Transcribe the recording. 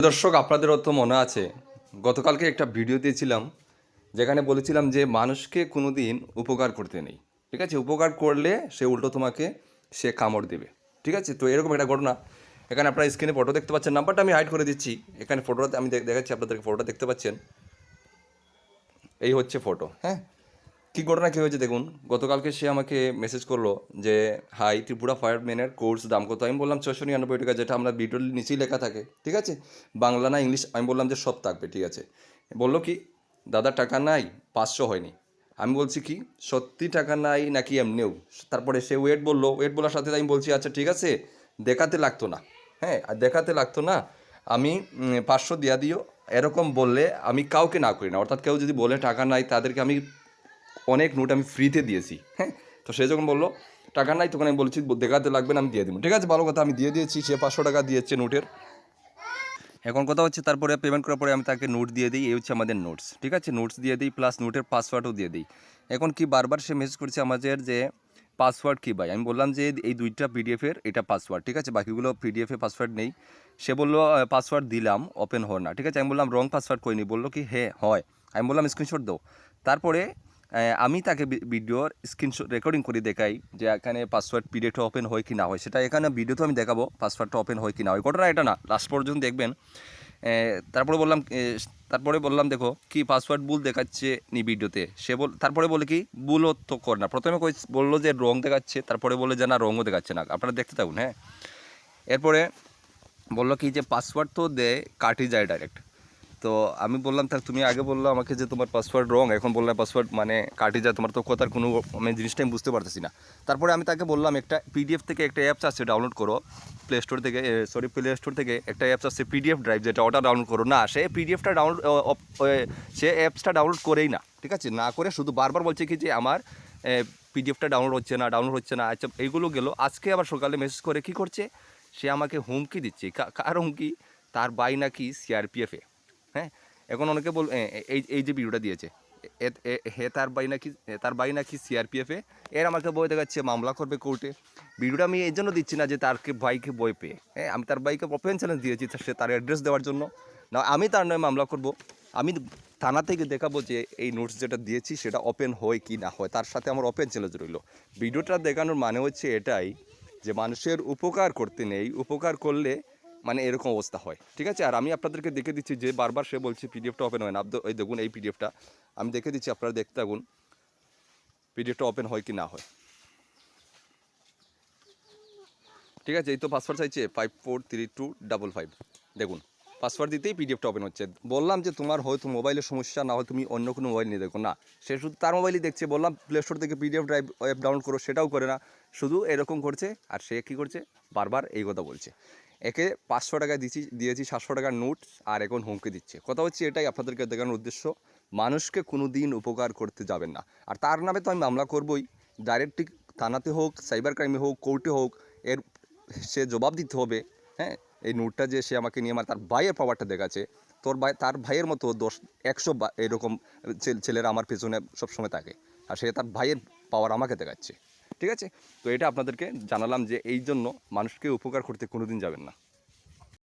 দর্শক, আপনাদেরও তো মনে আছে, গতকালকে একটা ভিডিও দিয়েছিলাম, যেখানে বলেছিলাম যে মানুষকে কোনো দিন উপকার করতে নেই। ঠিক আছে? উপকার করলে সে উল্টো তোমাকে, সে কামড় দেবে। ঠিক আছে? তো এরকম একটা ঘটনা। এখানে আপনারা স্ক্রিনে ফটো দেখতে পাচ্ছেন। নাম্বারটা আমি হাইড করে দিচ্ছি। এখানে ফটোটাতে আমি দেখ- দেখাচ্ছি, আপনাদেরকে ফটোটা দেখতে পাচ্ছেন। এই হচ্ছে ফটো হ্যাঁ? কী ঘটনা, কী হয়েছে দেখুন, গতকালকে সে আমাকে মেসেজ করল যে হাই ত্রিপুরা ফায়ারম্যানের কোর্স দাম কত? আমি বললাম ছশো নিরানব্বই টাকা, যেটা আমরা ভিডিওর নিচেই লেখা থাকে, ঠিক আছে? বাংলা না ইংলিশ আমি বললাম যে, সব থাকবে, ঠিক আছে? বলল কি, দাদা, টাকা নাই, পাঁচশো হয়নি। আমি বলছি, কি, সত্যি টাকা নাই নাকি এমনিও? তারপরে সে ওয়েট বলল ওয়েট বলার সাথে আমি বলছি আচ্ছা ঠিক আছে, দেখাতে লাগতো না। হ্যাঁ আর দেখাতে লাগতো না, আমি পাঁচশো দিয়া দিও, এরকম বললে আমি কাউকে না করি না। অর্থাৎ কেউ যদি বলে, টাকা নাই, তাদেরকে আমি অনেক নোট আমি ফ্রিতে দিয়েছি হ্যাঁ? তো সে যখন বলল, টাকা নাই, তখন আমি বলেছি, দেখাতে লাগবে না, আমি দিয়ে দেবো। ঠিক আছে, ভালো কথা, আমি দিয়ে দিয়েছি, সে পাঁচশো টাকা দিয়েছে নোটের এখন কথা হচ্ছে, তারপরে পেমেন্ট করার পরে আমি তাকে নোট দিয়ে দিই, এই হচ্ছে আমাদের নোটস ঠিক আছে? নোটস দিয়ে দিই প্লাস নোটের পাসওয়ার্ডও দিয়ে দিই। এখন কি বারবার সে মেসেজ করছে আমাদের যে পাসওয়ার্ড কী ভাই? আমি বললাম যে, এই দুইটা পিডিএফের এটা পাসওয়ার্ড ঠিক আছে? বাকিগুলো পিডিএফে পাসওয়ার্ড নেই। সে বলল পাসওয়ার্ড দিলাম ওপেন হয় না। ঠিক আছে? আমি বললাম রং পাসওয়ার্ড করিনি বলল কি হ্যাঁ হয়। আমি বললাম স্ক্রিনশট দাও। তারপরে আমি তাকে ভিডিওর স্ক্রিনশট রেকর্ডিং করে দেখাই যে এখানে পাসওয়ার্ড পিডিএফটা ওপেন হয় কি না হয়। সেটা এখানে ভিডিওতে আমি দেখাবো পাসওয়ার্ডটা ওপেন হয় কি না হয়। ঘটনা এটা না লাস্ট পর্যন্ত দেখবেন। তারপরে বললাম তারপরে বললাম, দেখো, কি পাসওয়ার্ড ভুল দেখাচ্ছে নি ভিডিওতে সে বল তারপরে বলে কি ভুলও তো কর না। প্রথমে কই, বলল যে রং দেখাচ্ছে, তারপরে বলে যে, না রঙও দেখাচ্ছে না। আপনারা দেখতে থাকুন হ্যাঁ? এরপরে বলল কি যে পাসওয়ার্ড তো দেয় কাটি যায় ডাইরেক্ট তো আমি বললাম তাহলে তুমি আগে বলল আমাকে যে তোমার পাসওয়ার্ড রং এখন বললাম পাসওয়ার্ড মানে কাটি যায়, তোমার তো কথার কোনো আমি জিনিসটা আমি বুঝতে পারতেছি না। তারপরে আমি তাকে বললাম, একটা পিডিএফ থেকে একটা অ্যাপস আছে ডাউনলোড করো। প্লে স্টোর থেকে সরি প্লে স্টোর থেকে একটা অ্যাপস আছে পিডিএফ ড্রাইভ যেটা ওটা ডাউনলোড করো। না, সে পিডিএফটা ডাউনলোড সে অ্যাপসটা ডাউনলোড করেই না, ঠিক আছে? না করে শুধু বারবার বলছে কি যে আমার পিডিএফটা ডাউনলোড হচ্ছে না ডাউনলোড হচ্ছে না আচ্ছা এইগুলো গেল। আজকে আবার সকালে মেসেজ করে কি করছে? সে আমাকে হুমকি দিচ্ছে। কার হুমকি? তার বাই নাকি সিআরপিএফে হ্যাঁ? এখন অনেকে বল এই এই যে ভিডিওটা দিয়েছে হে তার বাই নাকি তার বাই নাকি সিআরপিএফে এর আমাকে বই দেখাচ্ছে, মামলা করবে কোর্টে ভিডিওটা আমি এই জন্য দিচ্ছি না যে তারকে ভাইকে বই পেয়ে হ্যাঁ? আমি তার বাইকে ওপেন চ্যালেঞ্জ দিয়েছি সে তার অ্যাড্রেস দেওয়ার জন্য। না, আমি তার নয় মামলা করব। আমি থানা থেকে দেখাবো যে এই নোটস যেটা দিয়েছি, সেটা ওপেন হয় কি না হয়, তার সাথে আমার ওপেন চ্যালেঞ্জ রইল। ভিডিওটা দেখানোর মানে হচ্ছে এটাই যে মানুষের উপকার করতে নেই, উপকার করলে মানে এরকম অবস্থা হয়। ঠিক আছে? আর আমি আপনাদেরকে দেখে দিচ্ছি যে বারবার সে বলছে, পিডিএফটা ওপেন হয় না। এই দেখুন, এই পিডিএফটা। আমি দেখে দিচ্ছি, আপনারা দেখতে থাকুন, পিডিএফটা ওপেন হয় কি না হয়। ঠিক আছে? এই তো পাসওয়ার্ড চাইছে five four three two double five দেখুন পাসওয়ার্ড দিতেই পিডিএফটা ওপেন হচ্ছে। বললাম যে, তোমার হয়তো মোবাইলের সমস্যা, না হয় তুমি অন্য কোনো মোবাইল নিয়ে দেখো। না, সে শুধু তার মোবাইলই দেখছে। বললাম প্লে স্টোর থেকে পিডিএফ ড্রাইভ অ্যাপ ডাউনলোড করো, সেটাও করে না। শুধু এরকম করছে, আর সে কী করছে? বারবার এই কথা বলছে। একে পাঁচশো টাকা দিচ্ছি দিয়েছি, সাতশো টাকার নোট, আর এখন হুমকি দিচ্ছে। কথা হচ্ছে এটাই আপনাদেরকে দেখানোর উদ্দেশ্য। মানুষকে কোনো দিন উপকার করতে যাবেন না। আর তার নামে তো আমি মামলা করবই। ডাইরেক্ট থানাতে হোক, সাইবার ক্রাইমে হোক, কোর্টে হোক, এর সে জবাব দিতে হবে। হ্যাঁ এই নোটটা যে সে আমাকে নিয়ে আমার তার ভাইয়ের পাওয়ারটা দেখাচ্ছে, তোর ভাই, তার ভাইয়ের মতো দশ, একশো এরকম ছেলেরা আমার পেছনে সবসময় থাকে। আর সে তার ভাইয়ের পাওয়ার আমাকে দেখাচ্ছে। ঠিক আছে? তো এটা আপনাদেরকে জানালাম যে এই জন্য মানুষকে উপকার করতে কোনোদিন যাবেন না।